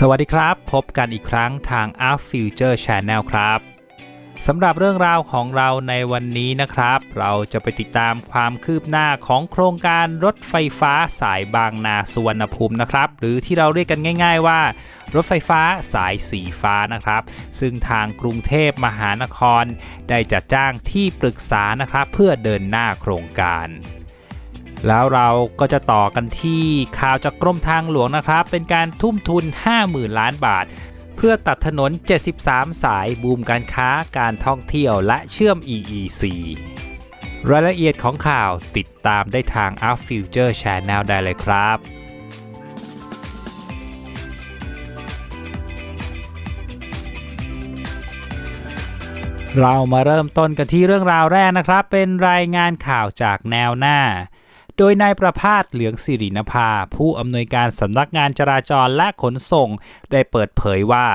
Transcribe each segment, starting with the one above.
สวัสดีครับ พบกันอีกครั้งทาง Up Future Channel ครับสำหรับเรื่องราวของเราในวันนี้นะครับ เราจะไปติดตามความคืบหน้าของโครงการรถไฟฟ้าสายบางนาสุวรรณภูมินะครับ หรือที่เราเรียกกันง่าย ๆว่า รถไฟฟ้าสายสีฟ้านะครับ ซึ่งทางกรุงเทพมหานคร ได้จัดจ้างที่ปรึกษานะครับ เพื่อเดินหน้าโครงการ แล้วเราก็จะต่อกันที่ข่าวจากกรมทางหลวงนะครับ เป็นการทุ่มทุน 50,000 ล้านบาท เพื่อตัดถนน 73 สายบูมการค้าการท่องเที่ยวและเชื่อม EEC รายละเอียดของข่าวติดตามได้ทาง Up Future Channel ได้เลยครับเรามาเริ่มต้นกันที่เรื่องราวแรกนะครับ เป็นรายงานข่าวจากแนวหน้า โดยนายประภาสเหลืองสิรินภา ผู้อำนวยการสำนักงานจราจรและขนส่ง ได้เปิดเผยว่า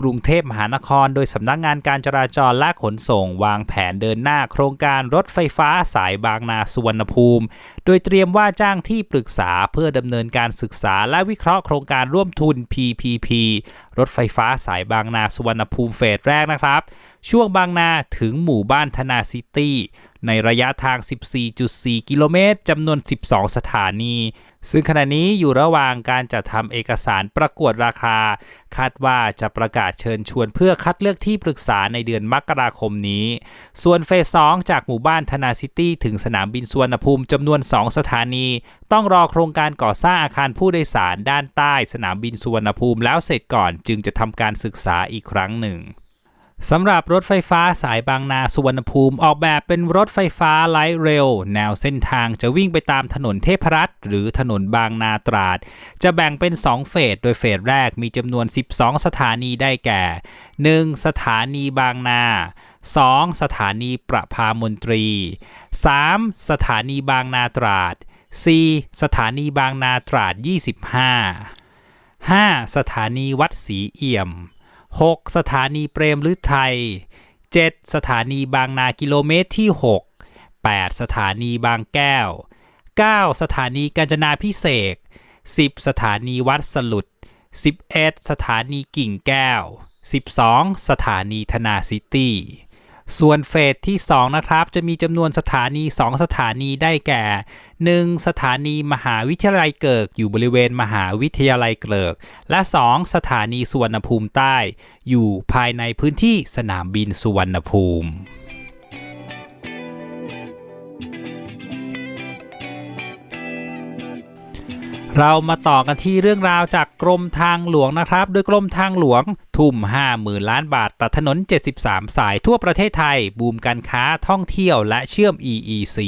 กรุงเทพมหานคร โดยสำนักงานการจราจรและขนส่ง วางแผนเดินหน้าโครงการรถไฟฟ้าสายบางนาสุวรรณภูมิ โดยเตรียมว่าจ้างที่ปรึกษาเพื่อดำเนินการศึกษาและวิเคราะห์โครงการร่วมทุน PPP รถไฟฟ้าสายบางนาสุวรรณภูมิเฟสแรกนะครับ ช่วงบางนาถึงหมู่บ้านธนาซิตี้ ในระยะทาง 14.4 กิโลเมตรจำนวน 12 สถานี ซึ่งขณะนี้อยู่ระหว่างการจัดทำเอกสารประกวดราคา คาดว่าจะประกาศเชิญชวนเพื่อคัดเลือกที่ปรึกษาในเดือนมกราคมนี้ ส่วนเฟส 2 จากหมู่บ้านธนาซิตี้ ถึงสนามบินสุวรรณภูมิจำนวน 2 สถานี ต้องรอโครงการก่อสร้างอาคารผู้โดยสารด้านใต้ สนามบินสุวรรณภูมิแล้วเสร็จก่อนจึงจะทำการศึกษาอีกครั้งหนึ่ง สำหรับรถไฟฟ้าสายบางนาสุวรรณภูมิ ออกแบบเป็นรถไฟฟ้าไลท์เรลแนวเส้นทางจะวิ่งไปตามถนนเทพรัตน์หรือถนนบางนาตราด จะแบ่งเป็น 2 เฟส โดยเฟสแรกมีจำนวน 12 สถานีได้แก่ 1. สถานีบางนา 2. สถานีประภามนตรี 3. สถานีบางนาตราด 4. สถานีบางนาตราด 25 5. สถานีวัดศรีเอี่ยม 6. สถานีเปรมฤทัย 7. สถานีบางนากิโลเมตรที่ 6 8. สถานีบางแก้ว 9. สถานีกาญจนาพิเศษ 10 สถานีวัดสลุด 11 สถานีกิ่งแก้ว 12 สถานีธนาซิตี้ ส่วนเฟสที่ 2 นะครับ จะมีจำนวนสถานี 2 สถานีได้แก่ 1. สถานีมหาวิทยาลัยเกิก อยู่บริเวณมหาวิทยาลัยเกิก และ 2. สถานีสุวรรณภูมิใต้ อยู่ภายในพื้นที่สนามบินสุวรรณภูมิ เรามาต่อกันที่เรื่องราวจากกรมทางหลวงนะครับ โดยกรมทางหลวง ทุ่ม 50,000 ล้านบาท ตัดถนน 73 สายทั่วประเทศไทย บูมการค้าท่องเที่ยวและเชื่อม EEC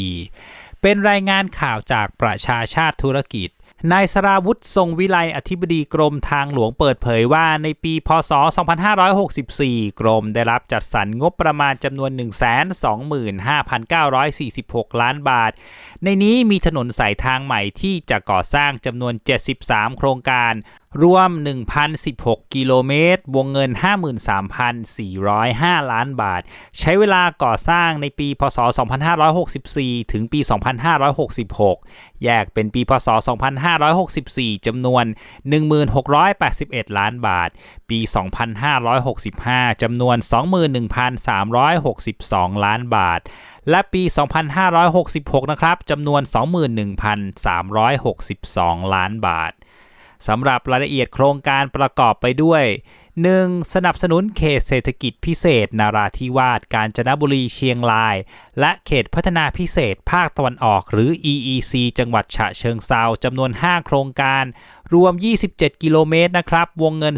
เป็นรายงานข่าวจากประชาชาติธุรกิจ นายสราวุธทรงวิไลอธิบดีกรมทางหลวงเปิดเผยว่าในปี พศ 2564 กรมได้รับจัดสรรงบประมาณจำนวน 125,946 ล้านบาท ในนี้มีถนนสายทางใหม่ที่จะก่อสร้างจำนวน 73 โครงการรวม 1,016 กิโลเมตร วงเงิน 53,405 ล้านบาท ใช้เวลาก่อสร้างในปี พศ 2564 ถึงปี 2566 แยกเป็นปี พศ 2564 จำนวน 1681 ล้านบาท ปี 2565 จำนวน 21,362 ล้านบาท และปี 2566 นะครับ จำนวน 21,362 ล้านบาท สำหรับรายละเอียดโครงการประกอบไปด้วย 1. สนับสนุนเขตเศรษฐกิจพิเศษนาราธิวาสกาญจนบุรีเชียงราย และเขตพัฒนาพิเศษภาคตะวันออกหรือ EEC จังหวัดฉะเชิงเซาจำนวน 5 โครงการ รวม 27 กิโลเมตรนะครับ วงเงิน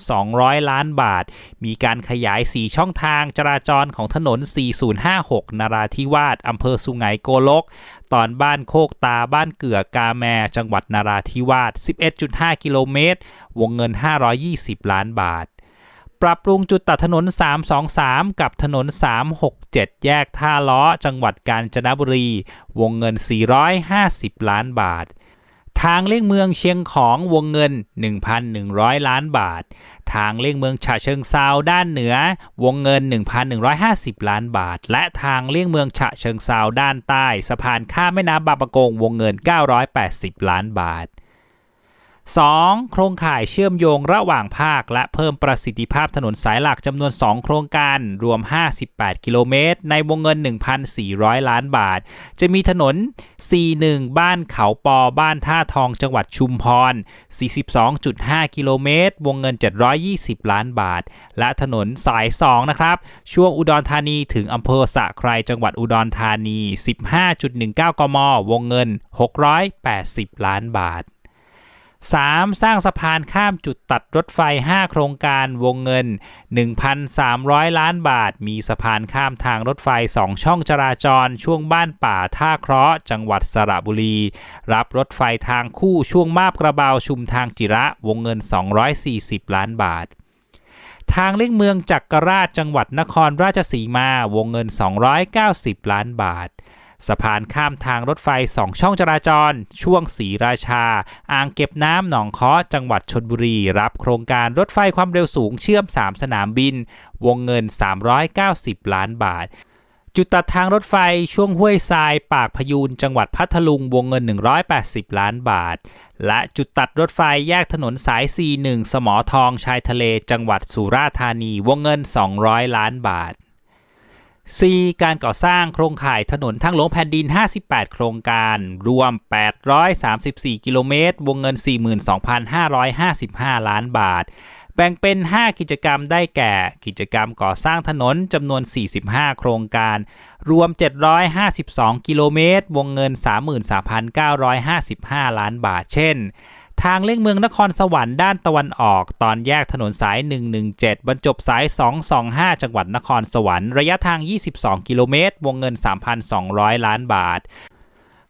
4,200 ล้านบาท มีการขยาย 4 ช่องทางจราจรของถนน 4056นาราธิวาสอำเภอสุไหงโกลก ตอนบ้านโคกตาบ้านเกือกาแม จังหวัดนราธิวาส 11.5 กิโลเมตร วงเงิน 520 ล้านบาท ปรับปรุงจุดตัดถนน 323 กับถนน 367 แยกท่าล้อ จังหวัดกาญจนบุรี วงเงิน 450 ล้านบาท ทางเลี่ยงเมืองเชียงของวงเงิน 1,100 ล้านบาท ทางเลี่ยงเมืองฉะเชิงเซาด้านเหนือ วงเงิน 1,150 ล้านบาท และทางเลี่ยงเมืองฉะเชิงเซาด้านใต้ สะพานข้ามแม่น้ำบางปะกงวงเงิน 980 ล้านบาท 2. โครงข่ายเชื่อมโยงระหว่างภาค และเพิ่มประสิทธิภาพถนนสายหลักจำนวน 2 โครงการ รวม 58 กิโลเมตร ในวงเงิน 1,400 ล้านบาท จะมีถนน 41 บ้านเขาปอ บ้านท่าทองจังหวัดชุมพร 42.5 กิโลเมตร วงเงิน 720 ล้านบาท และถนนสาย 2 นะครับ ช่วงอุดรธานีถึงอำเภอสะไครจังหวัดอุดรธานี 15.19 กม วงเงิน 680 ล้านบาท 3. สร้างสะพานข้ามจุดตัดรถไฟ 5 โครงการวงเงิน 1,300 ล้านบาท มีสะพานข้ามทางรถไฟ 2 ช่องจราจร ช่วงบ้านป่าท่าเคราะห์จังหวัดสระบุรี รับรถไฟทางคู่ช่วงมาบกระเบาชุมทางจิระวงเงิน 240 ล้านบาท ทางเลี่ยงเมืองจักรราชจังหวัดนครราชสีมาวงเงิน 290 ล้านบาท สะพานข้ามทางรถไฟ2ช่องจราจร ช่วงศรีราชา อ่างเก็บน้ำหนองค้อจังหวัดชนบุรี รับโครงการรถไฟความเร็วสูงเชื่อม 3 สนามบิน วงเงิน 390 ล้านบาทจุดตัดทางรถไฟช่วงห้วยทรายปากพยูนจังหวัดพัทลุงวงเงิน 180 ล้านบาท และจุดตัดรถไฟแยกถนนสาย C1 สมอทองชายทะเลจังหวัดสุราษฎร์ธานีวงเงิน 200 ล้านบาท 4. การก่อสร้างโครงข่ายถนนทางหลวงแผ่นดิน 58 โครงการ รวม 834 กิโลเมตร วงเงิน 42,555 ล้านบาท แบ่งเป็น 5 กิจกรรมได้แก่ กิจกรรมก่อสร้างถนนจำนวน 45 โครงการ รวม 752 กิโลเมตร วงเงิน 33,955 ล้านบาท เช่น ทางเลี่ยงเมืองนครสวรรค์ด้านตะวันออก ตอนแยกถนนสาย 117 บรรจบสาย 225 จังหวัดนครสวรรค์ระยะทาง 22 กิโลเมตร วงเงิน 3,200 ล้านบาท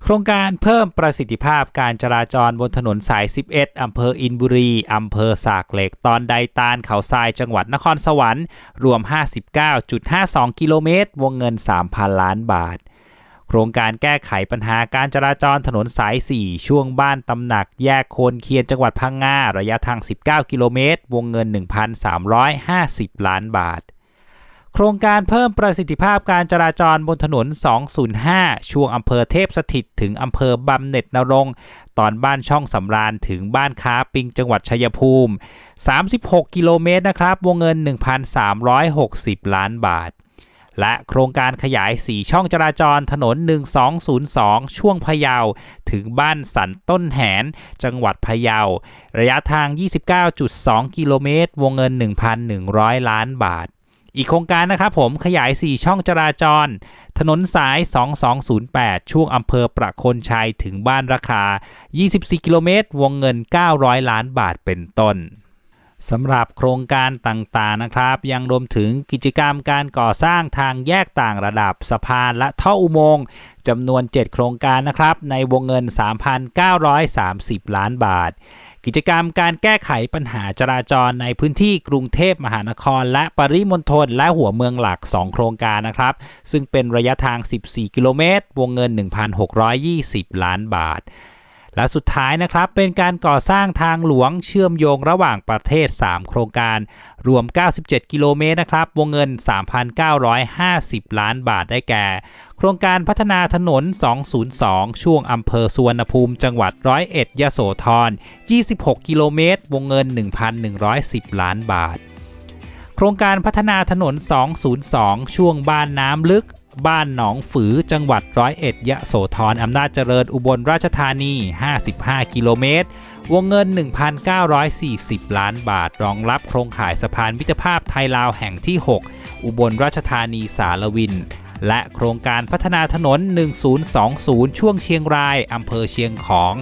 โครงการเพิ่มประสิทธิภาพการจราจรบนถนนสาย 11 อำเภออินบุรี อำเภอสากเหล็ก ตอนใดตาลเขาทรายจังหวัดนครสวรรค์ รวม 59.52 กิโลเมตร วงเงิน 3,000 ล้านบาท โครงการแก้ไขปัญหาการจราจรถนนสาย 4 ช่วงบ้านตำหนักแยกโคนเคียนจังหวัดพังงาระยะทาง 19 กิโลเมตร วงเงิน 1,350 ล้านบาท โครงการเพิ่มประสิทธิภาพการจราจรบนถนน 205 ช่วงอำเภอเทพสถิตถึงอำเภอบำเหน็จนรงตอนบ้านช่องสำราญถึงบ้านค้าปิงจังหวัดชัยภูมิ 36 กิโลเมตรนะครับ วงเงิน 1,360 ล้านบาท และโครงการขยาย 4 ช่องจราจรถนน 1202 ช่วงพะเยา ถึงบ้านสันต้นแหน จังหวัดพะเยา ระยะทาง 29.2 กิโลเมตร วงเงิน 1,100 ล้านบาทอีกโครงการนะครับผมขยาย 4 ช่องจราจร ถนนสาย 2208 ช่วงอำเภอประโคนชัยถึงบ้านราคา 24 กิโลเมตร วงเงิน 900 ล้านบาทเป็นต้น สำหรับโครงการต่างๆนะครับ ยังรวมถึงกิจกรรมการก่อสร้างทางแยกต่างระดับสะพานและท่ออุโมงค์จำนวน 7 โครงการนะครับ ในวงเงิน 3,930 ล้านบาท กิจกรรมการแก้ไขปัญหาจราจรในพื้นที่กรุงเทพมหานคร และปริมณฑลและหัวเมืองหลัก 2 โครงการนะครับ ซึ่งเป็นระยะทาง 14 กิโลเมตร วงเงิน 1,620 ล้านบาท และสุดท้ายนะครับเป็นการก่อสร้างทางหลวงเชื่อมโยงระหว่างประเทศ 3 โครงการ รวม 97 กิโลเมตรนะครับ วงเงิน 3,950 ล้านบาทได้แก่ โครงการพัฒนาถนน 202 ช่วงอำเภอสุวรรณภูมิจังหวัดร้อยเอ็ดยโสธร 26 กิโลเมตร วงเงิน 1,110 ล้านบาท โครงการพัฒนาถนน 202 ช่วงบ้านน้ำลึก บ้านหนองฝือ จังหวัดร้อยเอ็ดยะโสธรอำนาจเจริญอุบลราชธานี 55 กิโลเมตร วงเงิน 1,940 ล้านบาท รองรับโครงข่ายสะพานมิตรภาพไทยลาวแห่งที่ 6 อุบลราชธานีสารวิน และโครงการพัฒนาถนน 1020 ช่วงเชียงรายอำเภอเชียงของ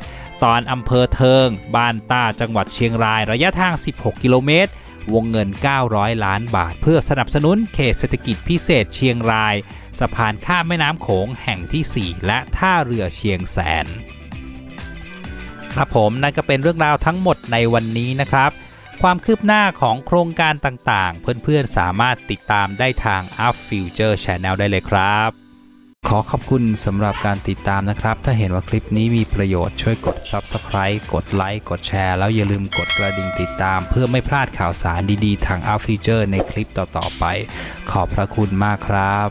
ตอนอำเภอเทิง บ้านตาจังหวัดเชียงราย ระยะทาง 16 กิโลเมตร วงเงิน 900 ล้านบาท เพื่อสนับสนุนเขตเศรษฐกิจพิเศษเชียงราย สะพานข้ามแม่น้ำโขงแห่งที่ 4 และท่าเรือเชียงแสน ครับผมนั่นก็เป็นเรื่องราวทั้งหมดในวันนี้นะครับ ความคืบหน้าของโครงการต่างๆ เพื่อนๆสามารถติดตามได้ทาง Up Future Channel ได้เลยครับ ขอขอบคุณสำหรับการติดตามนะครับ ถ้าเห็นว่าคลิปนี้มีประโยชน์ช่วยกด Subscribe กดไลค์กดแชร์ แล้วอย่าลืมกดกระดิ่งติดตาม เพื่อไม่พลาดข่าวสารดีๆ ทาง Up Future ในคลิปต่อๆไป ขอบพระคุณมากครับ